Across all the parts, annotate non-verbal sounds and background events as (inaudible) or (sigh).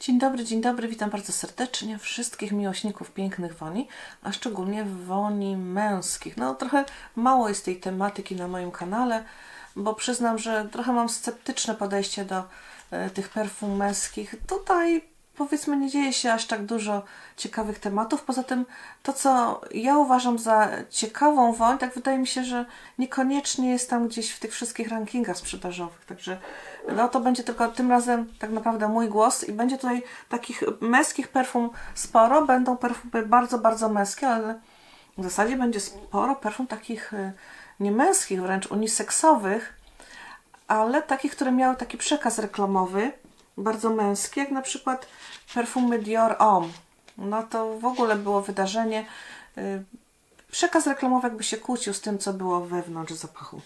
Dzień dobry, dzień dobry, witam bardzo serdecznie wszystkich miłośników pięknych woni, a szczególnie woni męskich. No trochę mało jest tej tematyki na moim kanale, bo przyznam, że trochę mam sceptyczne podejście do e, tych perfum męskich. Tutaj powiedzmy nie dzieje się aż tak dużo ciekawych tematów. Poza tym to, co ja uważam za ciekawą woń, tak wydaje mi się, że niekoniecznie jest tam gdzieś w tych wszystkich rankingach sprzedażowych. Także no to będzie tylko tym razem tak naprawdę mój głos i będzie tutaj takich męskich perfum sporo. Będą perfumy bardzo, bardzo męskie, ale w zasadzie będzie sporo perfum takich y, nie męskich, wręcz uniseksowych, ale takich, które miały taki przekaz reklamowy, bardzo męski, jak na przykład perfumy Dior Homme. No to w ogóle było wydarzenie. y, Przekaz reklamowy jakby się kłócił z tym, co było wewnątrz zapachu.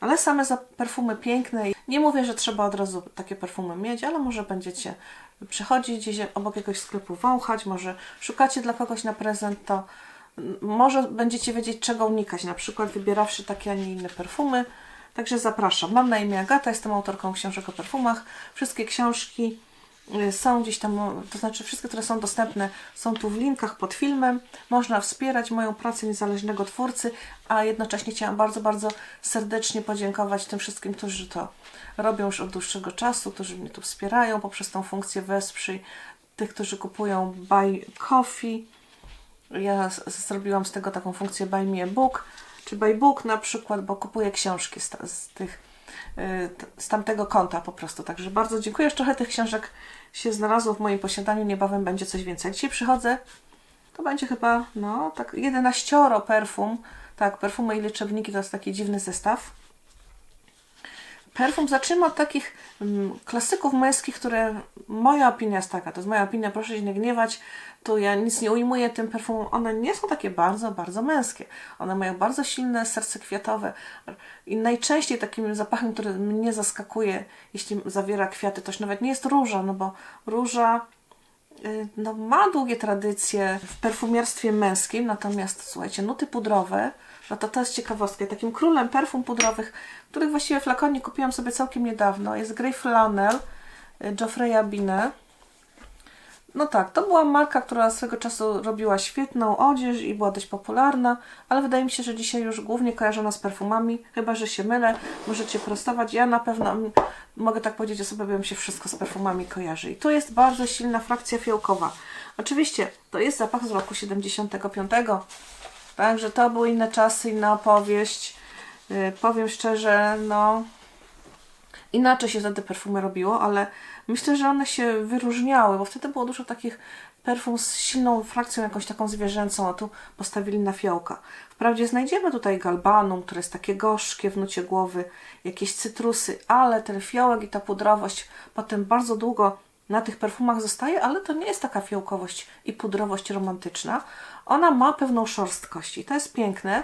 Ale same perfumy piękne. Nie mówię, że trzeba od razu takie perfumy mieć, ale może będziecie przechodzić gdzieś obok jakiegoś sklepu, wąchać, może szukacie dla kogoś na prezent, to może będziecie wiedzieć, czego unikać, na przykład wybierawszy takie, a nie inne perfumy. Także zapraszam. Mam na imię Agata, jestem autorką książek o perfumach. Wszystkie książki y, są gdzieś tam, to znaczy wszystkie, które są dostępne, są tu w linkach pod filmem. Można wspierać moją pracę niezależnego twórcy, a jednocześnie chciałam bardzo, bardzo serdecznie podziękować tym wszystkim, którzy to robią już od dłuższego czasu, którzy mnie tu wspierają poprzez tą funkcję wesprzyj, tych, którzy kupują buy coffee. Ja zrobiłam z tego taką funkcję buy me a book, czy book na przykład, bo kupuję książki z, z tych y, z tamtego konta po prostu. Także bardzo dziękuję. Już trochę tych książek się znalazło w moim posiadaniu. Niebawem będzie coś więcej. Dzisiaj przychodzę, to będzie chyba, no, tak 11 perfum. Tak, perfumy i liczebniki to jest taki dziwny zestaw. Perfum zaczynam od takich mm, klasyków męskich, które moja opinia jest taka, to jest moja opinia, proszę się nie gniewać, tu ja nic nie ujmuję tym perfumom, one nie są takie bardzo, bardzo męskie. One mają bardzo silne serce kwiatowe i najczęściej takim zapachem, który mnie zaskakuje, jeśli zawiera kwiaty, to już nawet nie jest róża, no bo róża y, no, ma długie tradycje w perfumiarstwie męskim, natomiast słuchajcie, nuty pudrowe, no to to jest ciekawostka. Takim królem perfum pudrowych, których właściwie flakonie kupiłam sobie całkiem niedawno, jest Grey Flannel y, Geoffreya Binet. No tak, to była marka, która swego czasu robiła świetną odzież i była dość popularna, ale wydaje mi się, że dzisiaj już głównie kojarzona z perfumami, chyba że się mylę, możecie prostować. Ja na pewno mm, mogę tak powiedzieć o sobie, bym się wszystko z perfumami kojarzy. I tu jest bardzo silna frakcja fiołkowa. Oczywiście to jest zapach z roku 75. Także to były inne czasy, inna opowieść. Yy, powiem szczerze, no inaczej się wtedy perfumy robiło, ale myślę, że one się wyróżniały, bo wtedy było dużo takich perfum z silną frakcją jakąś taką zwierzęcą, a tu postawili na fiołka. Wprawdzie znajdziemy tutaj galbanum, które jest takie gorzkie w nucie głowy, jakieś cytrusy, ale ten fiołek i ta pudrowość potem bardzo długo na tych perfumach zostaje, ale to nie jest taka fiołkowość i pudrowość romantyczna. Ona ma pewną szorstkość i to jest piękne.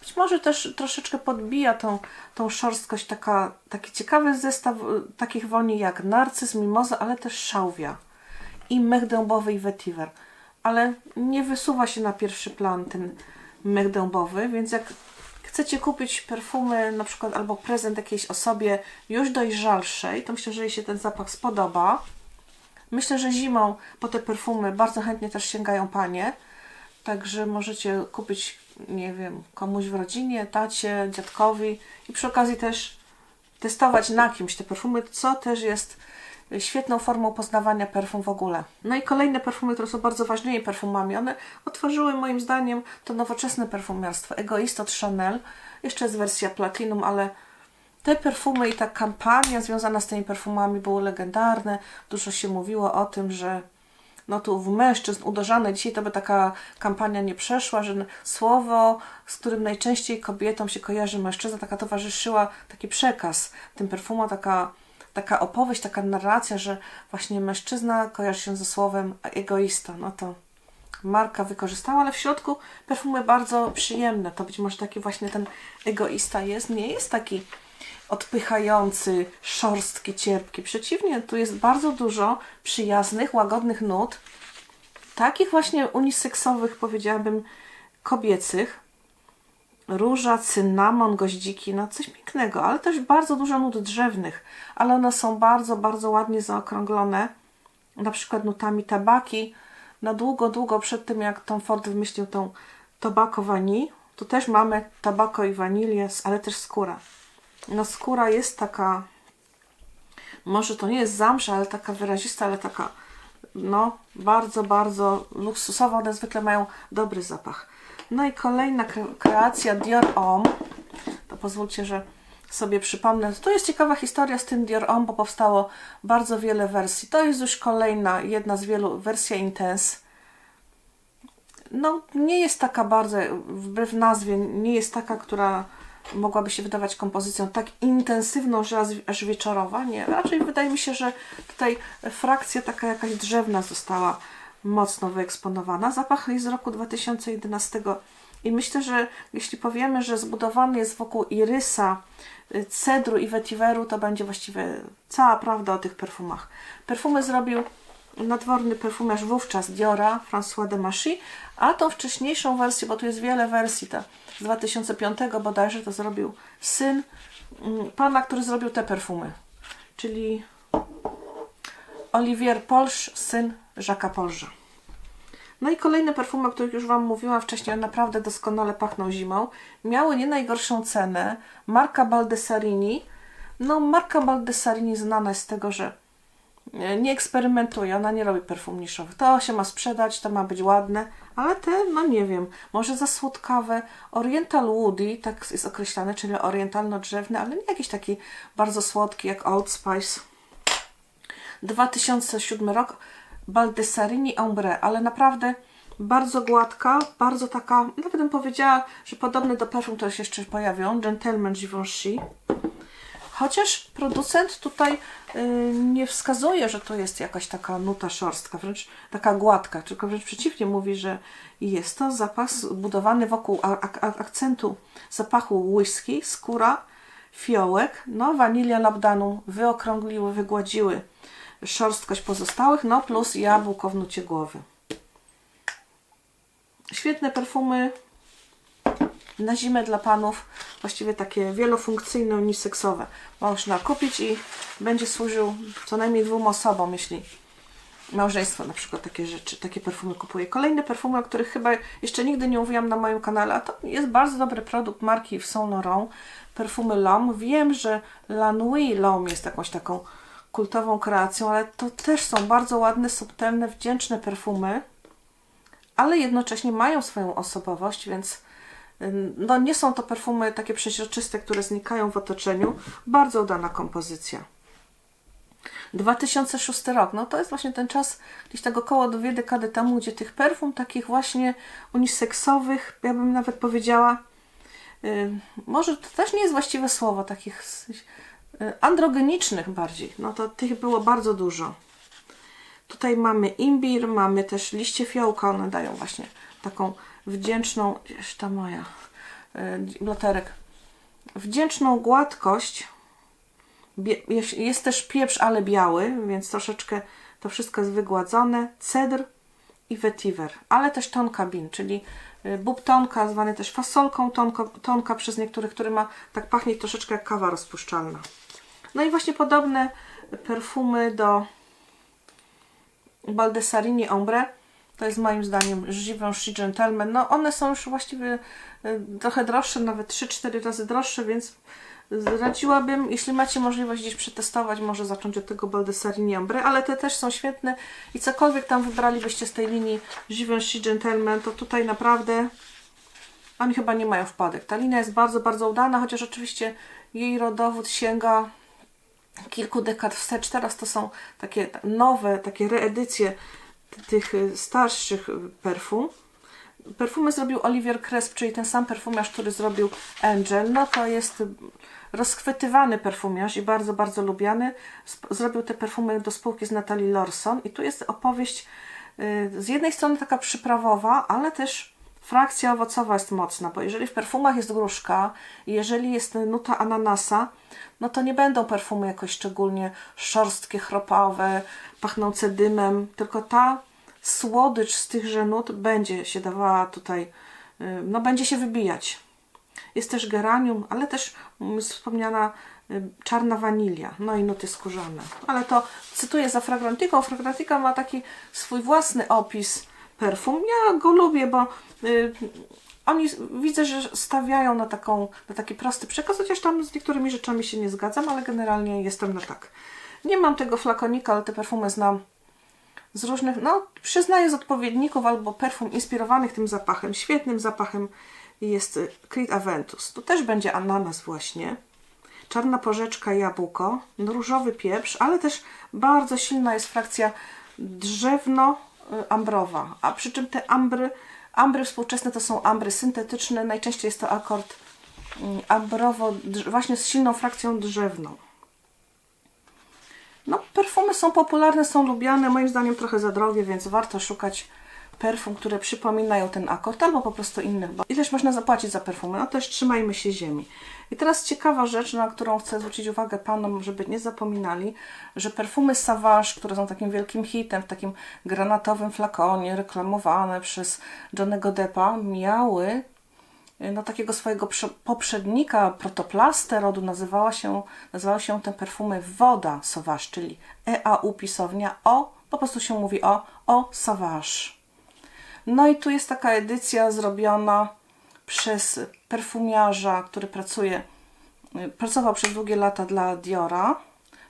Być może też troszeczkę podbija tą, tą szorstkość taka, taki ciekawy zestaw y, takich woni jak narcyz, mimoza, ale też szałwia i mech dębowy i vetiver. Ale nie wysuwa się na pierwszy plan ten mech dębowy, więc jak chcecie kupić perfumy na przykład albo prezent jakiejś osobie już dojrzalszej, to myślę, że jej się ten zapach spodoba. Myślę, że zimą po te perfumy bardzo chętnie też sięgają panie. Także możecie kupić, nie wiem, komuś w rodzinie, tacie, dziadkowi i przy okazji też testować na kimś te perfumy, co też jest świetną formą poznawania perfum w ogóle. No i kolejne perfumy, które są bardzo ważnymi perfumami, one otworzyły moim zdaniem to nowoczesne perfumiarstwo. Egoist od Chanel, jeszcze jest wersja Platinum, ale te perfumy i ta kampania związana z tymi perfumami były legendarne. Dużo się mówiło o tym, że no tu w mężczyzn uderzane. Dzisiaj to by taka kampania nie przeszła, że słowo, z którym najczęściej kobietom się kojarzy mężczyzna, taka towarzyszyła taki przekaz tym perfumom, taka, taka opowieść, taka narracja, że właśnie mężczyzna kojarzy się ze słowem egoista. No to marka wykorzystała, ale w środku perfumy bardzo przyjemne. To być może taki właśnie ten egoista jest. Nie jest taki odpychający, szorstki, cierpki. Przeciwnie, tu jest bardzo dużo przyjaznych, łagodnych nut, takich właśnie uniseksowych, powiedziałabym, kobiecych. Róża, cynamon, goździki, no coś pięknego, ale też bardzo dużo nut drzewnych, ale one są bardzo, bardzo ładnie zaokrąglone na przykład nutami tabaki. Na długo, długo przed tym, jak Tom Ford wymyślił tą tobacco vanille, to też mamy tabako i wanilię, ale też skóra. No skóra jest taka, może to nie jest zamsza, ale taka wyrazista, ale taka, no, bardzo, bardzo luksusowa. One zwykle mają dobry zapach. No i kolejna kre- kreacja Dior Homme. To pozwólcie, że sobie przypomnę. To jest ciekawa historia z tym Dior Homme, bo powstało bardzo wiele wersji. To jest już kolejna, jedna z wielu, wersja Intense. No, nie jest taka bardzo, wbrew nazwie, nie jest taka, która mogłaby się wydawać kompozycją tak intensywną, że aż wieczorowa. Nie, raczej wydaje mi się, że tutaj frakcja taka jakaś drzewna została mocno wyeksponowana. Zapach jest z roku 2011 i myślę, że jeśli powiemy, że zbudowany jest wokół irysa, y, cedru i vetiveru, to będzie właściwie cała prawda o tych perfumach. Perfumy zrobił nadworny perfumiarz wówczas Diora, François de Machy, a tą wcześniejszą wersję, bo tu jest wiele wersji, ta z 2005 bodajże to zrobił syn mm, pana, który zrobił te perfumy, czyli Olivier Polsz, syn Jacques'a Polża. No i kolejne perfumy, o których już Wam mówiłam wcześniej, one naprawdę doskonale pachną zimą. Miały nie najgorszą cenę. Marka Baldessarini. No, marka Baldessarini znana jest z tego, że nie nie eksperymentuje, ona nie robi perfum niszowych. To się ma sprzedać, to ma być ładne, ale te, no nie wiem, może za słodkawe. Oriental Woody, tak jest określane, czyli orientalno-drzewny, ale nie jakiś taki bardzo słodki jak Old Spice. 2007 rok Baldessarini Ombre, ale naprawdę bardzo gładka, bardzo taka, nawet bym powiedziała, że podobny do perfum, które się jeszcze pojawią, Gentleman Givenchy. Chociaż producent tutaj y, nie wskazuje, że to jest jakaś taka nuta szorstka, wręcz taka gładka, tylko wręcz przeciwnie mówi, że jest to zapas zbudowany wokół akcentu zapachu whisky, skóra, fiołek, no wanilia labdanu wyokrągliły, wygładziły szorstkość pozostałych, no plus jabłko w nucie głowy. Świetne perfumy na zimę dla panów, właściwie takie wielofunkcyjne, uniseksowe. Można kupić i będzie służył co najmniej dwóm osobom, jeśli małżeństwo na przykład takie rzeczy, takie perfumy kupuje. Kolejne perfumy, o których chyba jeszcze nigdy nie mówiłam na moim kanale, a to jest bardzo dobry produkt marki Yves Saint Laurent, perfumy L'Homme. Wiem, że La Nuit L'Homme jest jakąś taką kultową kreacją, ale to też są bardzo ładne, subtelne, wdzięczne perfumy, ale jednocześnie mają swoją osobowość, więc no, nie są to perfumy takie przeźroczyste, które znikają w otoczeniu. Bardzo udana kompozycja. 2006 rok, no to jest właśnie ten czas gdzieś tego około dwie dekady temu, gdzie tych perfum takich właśnie uniseksowych, ja bym nawet powiedziała, y, może to też nie jest właściwe słowo, takich androgenicznych bardziej, no to tych było bardzo dużo. Tutaj mamy imbir, mamy też liście fiołka, one dają właśnie taką wdzięczną, gdzież ta moja y, blaterek, wdzięczną gładkość. Jest, też pieprz, ale biały, więc troszeczkę to wszystko jest wygładzone. Cedr i vetiver, ale też tonka bin, czyli y, bób tonka, zwany też fasolką tonka, tonka przez niektórych, który ma tak pachnieć troszeczkę jak kawa rozpuszczalna. No i właśnie podobne perfumy do Baldessarini Ombre. To jest moim zdaniem Givenchy Gentleman. No one są już właściwie y, trochę droższe, nawet 3-4 razy droższe, więc radziłabym, jeśli macie możliwość gdzieś przetestować, może zacząć od tego Baldessarini Ombre, ale te też są świetne i cokolwiek tam wybralibyście z tej linii Givenchy Gentleman, to tutaj naprawdę oni chyba nie mają wpadek. Ta linia jest bardzo, bardzo udana, chociaż oczywiście jej rodowód sięga kilku dekad wstecz. Teraz to są takie nowe, takie reedycje tych y, starszych y, perfum. Perfumy zrobił Olivier Cresp, czyli ten sam perfumiarz, który zrobił Angel. No to jest y, rozchwytywany perfumiarz i bardzo, bardzo lubiany. Zrobił te perfumy do spółki z Natalie Lorson i tu jest opowieść z jednej strony taka przyprawowa, ale też frakcja owocowa jest mocna, bo jeżeli w perfumach jest gruszka jeżeli jest nuta ananasa, no to nie będą perfumy jakoś szczególnie szorstkie, chropawe, pachnące dymem, tylko ta słodycz z tychże nut będzie się dawała tutaj, y, no będzie się wybijać. Jest też geranium, ale też mm, wspomniana y, czarna wanilia, no i nuty skórzane. Ale to cytuję za Fragrantico. Fragrantica ma taki swój własny opis perfum. Ja go lubię, bo y, oni widzę, że stawiają na, taką, na taki prosty przekaz, chociaż tam z niektórymi rzeczami się nie zgadzam, ale generalnie jestem na tak. Nie mam tego flakonika, ale te perfumy znam z różnych, no przyznaję z odpowiedników albo perfum inspirowanych tym zapachem. Świetnym zapachem jest y, Creed Aventus. Tu też będzie ananas właśnie. Czarna porzeczka, jabłko, różowy pieprz, ale też bardzo silna jest frakcja drzewno-ambrowa. A przy czym te ambry, ambry współczesne to są ambry syntetyczne. Najczęściej jest to akord mm, ambrowo, właśnie z silną frakcją drzewną. No, perfumy są popularne, są lubiane, moim zdaniem trochę za drogie, więc warto szukać perfum, które przypominają ten akord, albo po prostu innych. Ileż można zapłacić za perfumy? No też trzymajmy się ziemi. I teraz ciekawa rzecz, na którą chcę zwrócić uwagę panom, żeby nie zapominali, że perfumy Savage, które są takim wielkim hitem, w takim granatowym flakonie, reklamowane przez Johnnego Deppa, miały no, takiego swojego prze- poprzednika, protoplastę rodu, nazywała się, nazywały się te perfumy Woda Sauvage, czyli EAU pisownia O, po prostu się mówi o, o Sauvage. No i tu jest taka edycja zrobiona przez perfumiarza, który pracuje, y, pracował przez długie lata dla Diora.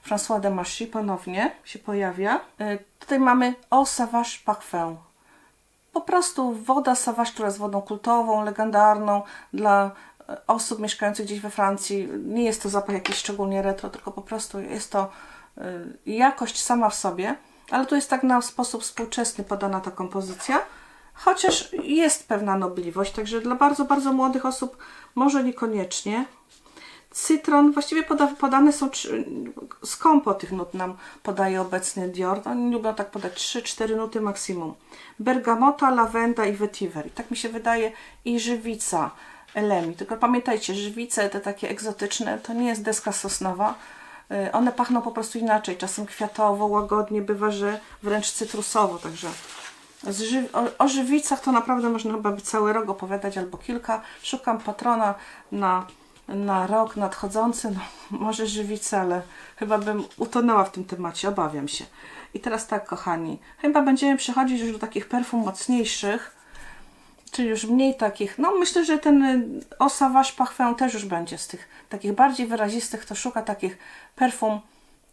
François de Marchy ponownie się pojawia. Y, Tutaj mamy O Savage Parfum po prostu woda Savage, która jest wodą kultową, legendarną dla e, osób mieszkających gdzieś we Francji. Nie jest to zapach jakiś szczególnie retro, tylko po prostu jest to y, jakość sama w sobie. Ale tu jest tak na sposób współczesny podana ta kompozycja, chociaż jest pewna nobliwość, także dla bardzo, bardzo młodych osób może niekoniecznie. Cytron, właściwie poda, podane są skąpo tych nut nam podaje obecnie Dior. Oni lubią tak podać 3-4 nuty maksimum. Bergamota, lawenda i vetiver. I tak mi się wydaje i żywica elemi. Tylko pamiętajcie, żywice te takie egzotyczne to nie jest deska sosnowa. Y, One pachną po prostu inaczej. Czasem kwiatowo, łagodnie, bywa, że wręcz cytrusowo. Także ży- o, o żywicach to naprawdę można chyba by cały rok opowiadać albo kilka. Szukam patrona na, na rok nadchodzący. No, (laughs) może żywice, ale chyba bym utonęła w tym temacie, obawiam się. I teraz tak, kochani, chyba będziemy przechodzić już do takich perfum mocniejszych, czyli już mniej takich. No myślę, że ten y, O Savage Parfum też już będzie z tych takich bardziej wyrazistych, to szuka takich perfum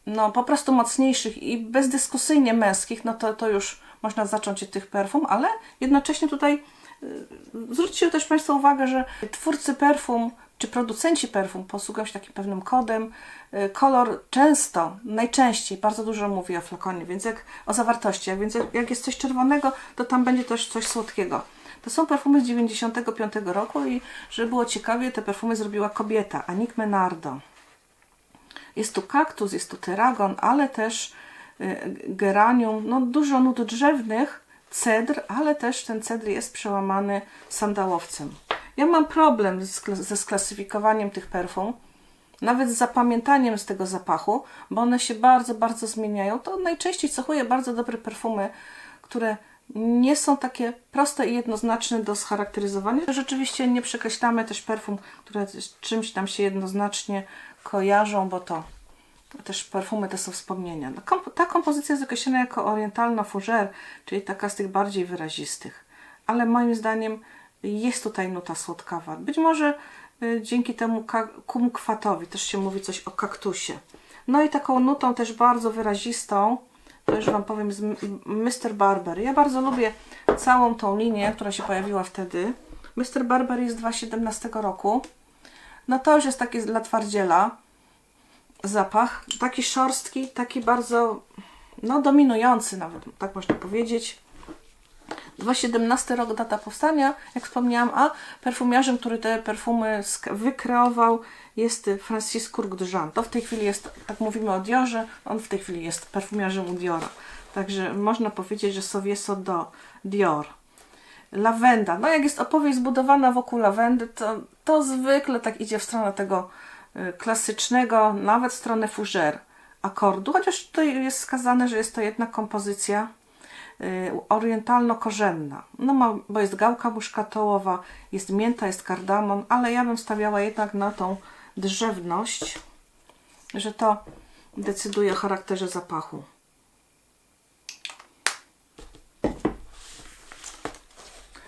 no po prostu mocniejszych i bezdyskusyjnie męskich, no to, to już można zacząć od tych perfum, ale jednocześnie tutaj y, zwróćcie też Państwo uwagę, że twórcy perfum czy producenci perfum posługują się takim pewnym kodem. Y, Kolor często, najczęściej, bardzo dużo mówi o flakonie, więc jak o zawartości, więc jak, jest coś czerwonego, to tam będzie też coś słodkiego. To są perfumy z 95 roku i żeby było ciekawie, te perfumy zrobiła kobieta, Anik Menardo. Jest tu kaktus, jest tu teragon, ale też geranium, no dużo nut drzewnych, cedr, ale też ten cedr jest przełamany sandałowcem. Ja mam problem z, ze sklasyfikowaniem tych perfum, nawet z zapamiętaniem z tego zapachu, bo one się bardzo, bardzo zmieniają. To najczęściej cechuje bardzo dobre perfumy, które nie są takie proste i jednoznaczne do scharakteryzowania. Rzeczywiście nie przekreślamy też perfum, które z czymś tam się jednoznacznie kojarzą, bo to też perfumy to są wspomnienia. No, ta kompozycja jest określona jako orientalna fougère, czyli taka z tych bardziej wyrazistych. Ale moim zdaniem jest tutaj nuta słodkawa. Być może y, dzięki temu kumkwatowi też się mówi coś o kaktusie. No i taką nutą też bardzo wyrazistą, to już Wam powiem, z Mr. Barber. Ja bardzo lubię całą tą linię, która się pojawiła wtedy. Mr. Barber jest z 2017 roku. No to już jest taki dla twardziela zapach. Taki szorstki, taki bardzo no, dominujący nawet, tak można powiedzieć. 2017 rok data powstania, jak wspomniałam, a perfumiarzem, który te perfumy wykreował jest Francis Courgdejean. To w tej chwili jest, tak mówimy o Diorze, on w tej chwili jest perfumiarzem u Diora. Także można powiedzieć, że Sowieso do Dior. Lawenda. No jak jest opowieść zbudowana wokół lawendy, to, to zwykle tak idzie w stronę tego klasycznego, nawet stronę fougère akordu, chociaż tutaj jest wskazane, że jest to jedna kompozycja y, orientalno-korzenna. No ma, bo jest gałka muszkatołowa, jest mięta, jest kardamon, ale ja bym stawiała jednak na tą drzewność. że to decyduje o charakterze zapachu.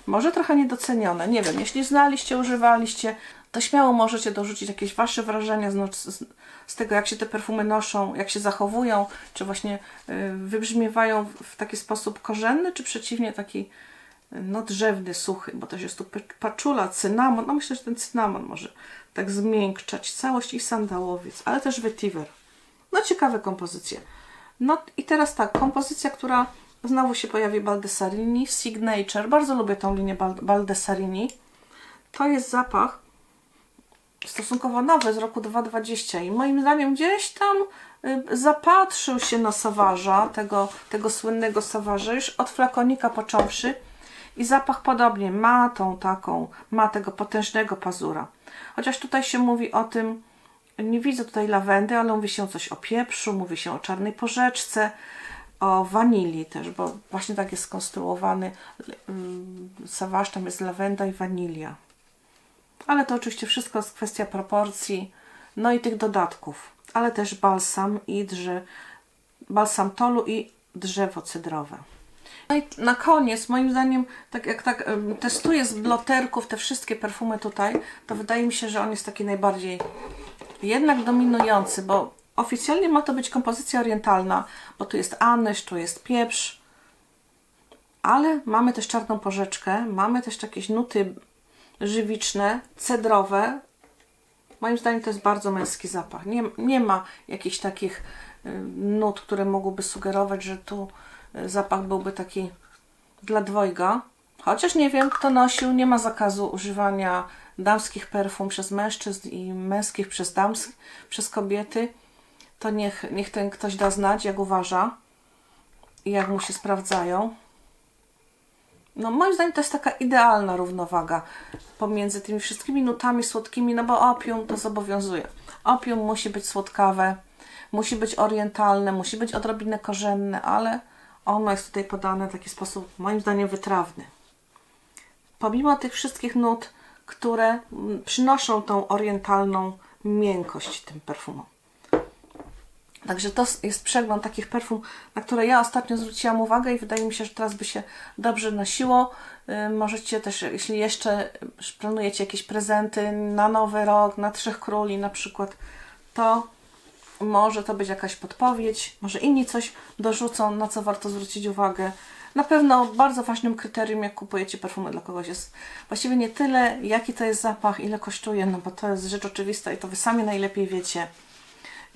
Może trochę niedocenione, nie wiem. Jeśli znaliście, używaliście, to śmiało możecie dorzucić jakieś Wasze wrażenia z, noc- z, z tego, jak się te perfumy noszą, jak się zachowują, czy właśnie y, wybrzmiewają w, taki sposób korzenny, czy przeciwnie taki y, no drzewny, suchy, bo też jest tu paczula, cynamon, no myślę, że ten cynamon może tak zmiękczać całość i sandałowiec, ale też vetiver. No ciekawe kompozycje. No i teraz tak, kompozycja, która znowu się pojawi Baldessarini, Signature. Bardzo lubię tą linię Bal- Baldessarini. To jest zapach stosunkowo nowy z roku 2020 i moim zdaniem gdzieś tam y, zapatrzył się na sawarza, tego, tego słynnego sawarza, już od flakonika począwszy i zapach podobnie ma tą taką, ma tego potężnego pazura. Chociaż tutaj się mówi o tym, nie widzę tutaj lawendy, ale mówi się coś o pieprzu, mówi się o czarnej porzeczce, o wanilii też, bo właśnie tak jest skonstruowany mm, saważ, tam jest lawenda i wanilia. Ale to oczywiście wszystko jest kwestia proporcji, no i tych dodatków, ale też balsam i drze, balsam tolu i drzewo cydrowe. No i na koniec, moim zdaniem, tak jak tak testuję z bloterków te wszystkie perfumy tutaj, to wydaje mi się, że on jest taki najbardziej jednak dominujący, bo oficjalnie ma to być kompozycja orientalna, bo tu jest anyż, tu jest pieprz, ale mamy też czarną porzeczkę, mamy też jakieś nuty żywiczne, cedrowe. Moim zdaniem to jest bardzo męski zapach. Nie, nie ma jakichś takich y, nut, które mogłyby sugerować, że tu y, zapach byłby taki dla dwojga. Chociaż nie wiem, kto nosił, nie ma zakazu używania damskich perfum przez mężczyzn i męskich przez dams, przez kobiety. To niech, niech ten ktoś da znać, jak uważa i jak mu się sprawdzają. No, moim zdaniem to jest taka idealna równowaga pomiędzy tymi wszystkimi nutami słodkimi, no bo opium to zobowiązuje. Opium musi być słodkawe, musi być orientalne, musi być odrobinę korzenne, ale ono jest tutaj podane w taki sposób, moim zdaniem, wytrawny. Pomimo tych wszystkich nut, które przynoszą tą orientalną miękkość tym perfumom. Także to jest przegląd takich perfum, na które ja ostatnio zwróciłam uwagę i wydaje mi się, że teraz by się dobrze nosiło. Y, Możecie też, jeśli jeszcze planujecie jakieś prezenty na Nowy Rok, na Trzech Króli na przykład, to może to być jakaś podpowiedź, może inni coś dorzucą, na co warto zwrócić uwagę. Na pewno bardzo ważnym kryterium, jak kupujecie perfumy dla kogoś, jest właściwie nie tyle, jaki to jest zapach, ile kosztuje, no bo to jest rzecz oczywista i to Wy sami najlepiej wiecie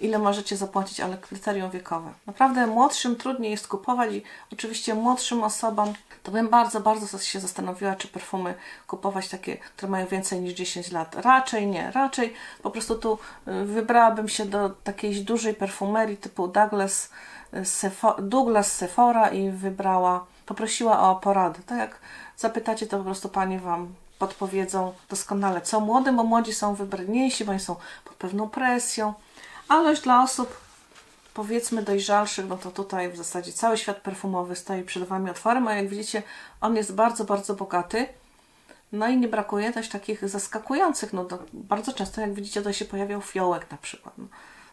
ile możecie zapłacić, ale kryterium wiekowe. Naprawdę młodszym trudniej jest kupować i oczywiście młodszym osobom to bym bardzo, bardzo się zastanowiła, czy perfumy kupować takie, które mają więcej niż 10 lat. Raczej nie, raczej po prostu tu y, wybrałabym się do takiej dużej perfumerii typu Douglas, y, Sepho- Douglas Sephora i wybrała, poprosiła o poradę. Tak jak zapytacie, to po prostu Panie Wam podpowiedzą doskonale, co młodym, bo młodzi są wybredniejsi, bo oni są pod pewną presją, ale już dla osób powiedzmy dojrzalszych, no to tutaj w zasadzie cały świat perfumowy stoi przed Wami otworem, a jak widzicie, on jest bardzo, bardzo bogaty. No i nie brakuje też takich zaskakujących, no bardzo często, jak widzicie, to się pojawiał fiołek na przykład. No,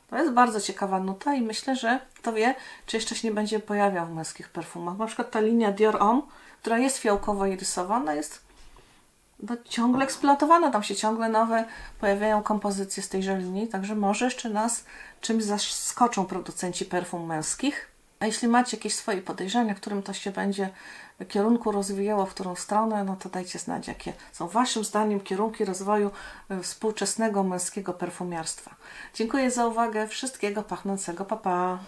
to jest bardzo ciekawa nuta i myślę, że kto wie, czy jeszcze się nie będzie pojawiał w męskich perfumach. Na przykład ta linia Dior Homme, która jest fiołkowo i rysowana, jest no, ciągle eksploatowane, tam się ciągle nowe pojawiają kompozycje z tejże linii, także może jeszcze nas czymś zaskoczą producenci perfum męskich. A jeśli macie jakieś swoje podejrzenia, którym to się będzie kierunku rozwijało, w którą stronę, no to dajcie znać, jakie są Waszym zdaniem kierunki rozwoju e, współczesnego męskiego perfumiarstwa. Dziękuję za uwagę. Wszystkiego pachnącego. Pa, pa.